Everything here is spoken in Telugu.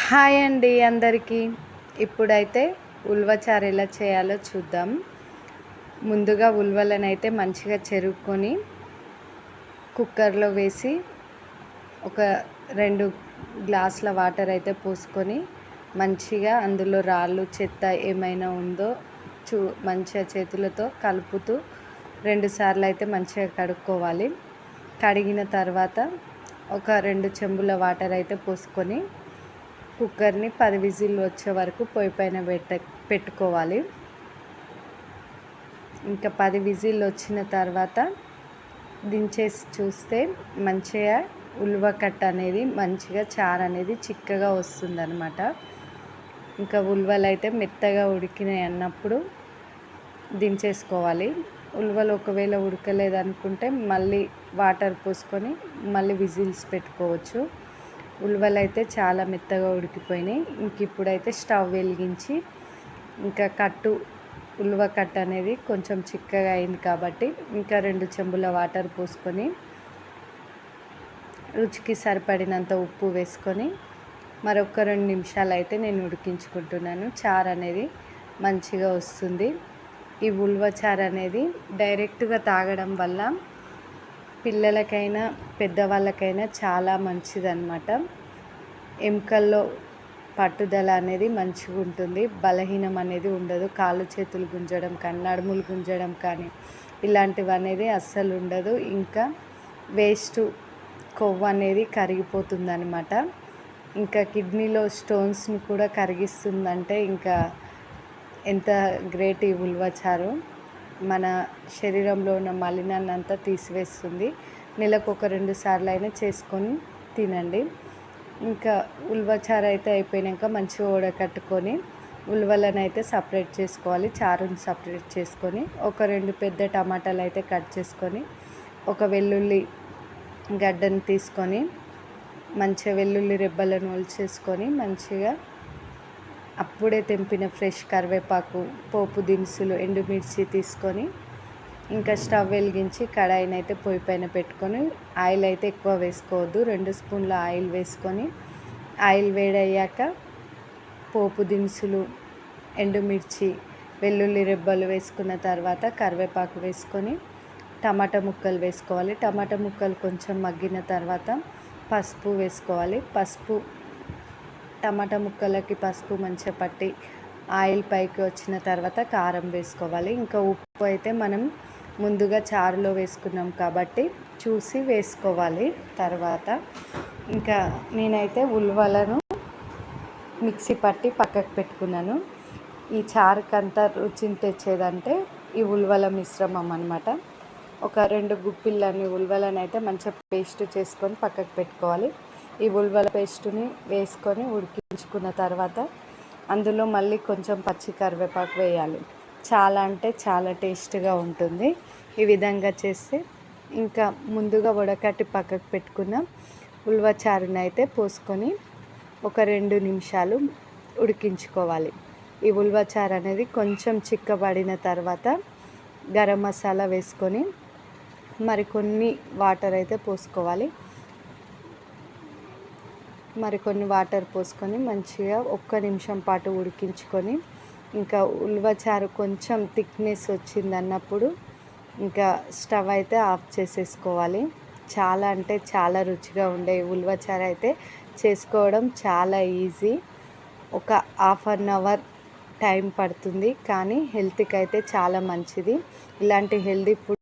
హాయ్ అండి అందరికీ. ఇప్పుడైతే ఉల్వచారు ఎలా చేయాలో చూద్దాం. ముందుగా ఉల్వలను అయితే మంచిగా చెరుక్కొని కుక్కర్లో వేసి ఒక రెండు గ్లాసుల వాటర్ అయితే పోసుకొని మంచిగా అందులో రాళ్ళు చెత్త ఏమైనా ఉందో చూ మంచిగా చేతులతో కలుపుతూ రెండుసార్లు అయితే మంచిగా కడుక్కోవాలి. కడిగిన తర్వాత ఒక రెండు చెంబుల వాటర్ అయితే పోసుకొని కుక్కర్ని పది విజిల్లు వచ్చే వరకు పొయ్యి పైన పెట్ట పెట్టుకోవాలి. ఇంకా పది విజిల్లు వచ్చిన తర్వాత దించేసి చూస్తే మంచిగా ఉలువ కట్ట అనేది మంచిగా చారు అనేది చిక్కగా వస్తుందన్నమాట. ఇంకా ఉలువలు అయితే మెత్తగా ఉడికినాయి అన్నప్పుడు దించేసుకోవాలి. ఉలువలు ఒకవేళ ఉడకలేదనుకుంటే మళ్ళీ వాటర్ పోసుకొని మళ్ళీ విజిల్స్ పెట్టుకోవచ్చు. ఉలువలు అయితే చాలా మెత్తగా ఉడికిపోయినాయి. ఇంక ఇప్పుడైతే స్టవ్ వెలిగించి ఇంకా కట్టు ఉలువ కట్ట అనేది కొంచెం చిక్కగా అయింది కాబట్టి ఇంకా రెండు చెంబుల వాటర్ పోసుకొని రుచికి సరిపడినంత ఉప్పు వేసుకొని మరొక రెండు నిమిషాలు అయితే నేను ఉడికించుకుంటున్నాను. చారు అనేది మంచిగా వస్తుంది. ఈ ఉల్వ చారు అనేది డైరెక్ట్గా తాగడం వల్ల పిల్లలకైనా పెద్దవాళ్ళకైనా చాలా మంచిదన్నమాట. ఎముకల్లో పట్టుదల అనేది మంచిగా ఉంటుంది. బలహీనం అనేది ఉండదు. కాళ్ళు చేతులు గుంజడం కానీ నడుములు గుంజడం కానీ ఇలాంటివి అనేది అస్సలు ఉండదు. ఇంకా వేస్ట్ కొవ్వు అనేది కరిగిపోతుందనమాట ఇంకా కిడ్నీలో స్టోన్స్ని కూడా కరిగిస్తుందంటే ఇంకా ఎంత గ్రేట్ ఈ ఉల్వచారు. మన శరీరంలో ఉన్న మలినాన్ని అంతా తీసివేస్తుంది. నెలకు ఒక రెండు సార్లు అయినా చేసుకొని తినండి. ఇంకా ఉల్వచారు అయితే అయిపోయాక మంచిగా ఉడకట్టుకొని ఉల్వలను అయితే సపరేట్ చేసుకోవాలి. చారుని సపరేట్ చేసుకొని ఒక రెండు పెద్ద టమాటాలు అయితే కట్ చేసుకొని ఒక వెల్లుల్లి గడ్డను తీసుకొని మంచిగా వెల్లుల్లి రెబ్బలను ఒలిచేసుకొని మంచిగా అప్పుడే తెంపిన ఫ్రెష్ కరివేపాకు పోపు దినుసులు ఎండుమిర్చి తీసుకొని ఇంకా స్టవ్ వెలిగించి కడాయిని అయితే పొయ్యి పైన పెట్టుకొని ఆయిల్ అయితే ఎక్కువ వేసుకోవద్దు. రెండు స్పూన్ల ఆయిల్ వేసుకొని ఆయిల్ వేడయ్యాక పోపు దినుసులు ఎండుమిర్చి వెల్లుల్లి రెబ్బలు వేసుకున్న తర్వాత కరివేపాకు వేసుకొని టమాటా ముక్కలు వేసుకోవాలి. టమాటా ముక్కలు కొంచెం మగ్గిన తర్వాత పసుపు వేసుకోవాలి. పసుపు టమాటా ముక్కలకి పసుపు మంచిగా పట్టి ఆయిల్ పైకి వచ్చిన తర్వాత కారం వేసుకోవాలి. ఇంకా ఉప్పు అయితే మనం ముందుగా చారులో వేసుకున్నాం కాబట్టి చూసి వేసుకోవాలి. తర్వాత ఇంకా నేనైతే ఉల్వలను మిక్సీ పట్టి పక్కకు పెట్టుకున్నాను. ఈ చారుకంతా రుచిని తెచ్చేదంటే ఈ ఉల్వల మిశ్రమం అనమాట ఒక రెండు గుప్పిళ్ళని ఉల్వలను అయితే మంచిగా పేస్ట్ చేసుకొని పక్కకు పెట్టుకోవాలి. ఈ ఉల్వల పేస్టుని వేసుకొని ఉడికించుకున్న తర్వాత అందులో మళ్ళీ కొంచెం పచ్చి కరివేపాకు వేయాలి. చాలా అంటే చాలా టేస్ట్గా ఉంటుంది. ఈ విధంగా చేస్తే ఇంకా ముందుగా ఉడకట్టి పక్కకు పెట్టుకున్న ఉల్వ చారుని అయితే పోసుకొని ఒక రెండు నిమిషాలు ఉడికించుకోవాలి. ఈ ఉల్వచారు అనేది కొంచెం చిక్కబడిన తర్వాత గరం మసాలా వేసుకొని మరికొన్ని వాటర్ అయితే పోసుకోవాలి. మరికొన్ని వాటర్ పోసుకొని మంచిగా ఒక్క నిమిషం పాటు ఉడికించుకొని ఇంకా ఉల్వచారు కొంచెం థిక్నెస్ వచ్చింది అన్నప్పుడు ఇంకా స్టవ్ అయితే ఆఫ్ చేసేసుకోవాలి. చాలా అంటే చాలా రుచిగా ఉండే ఉల్వచారు అయితే చేసుకోవడం చాలా ఈజీ. ఒక హాఫ్ అన్ అవర్ టైం పడుతుంది కానీ హెల్త్కి అయితే చాలా మంచిది. ఇలాంటి హెల్తీ ఫుడ్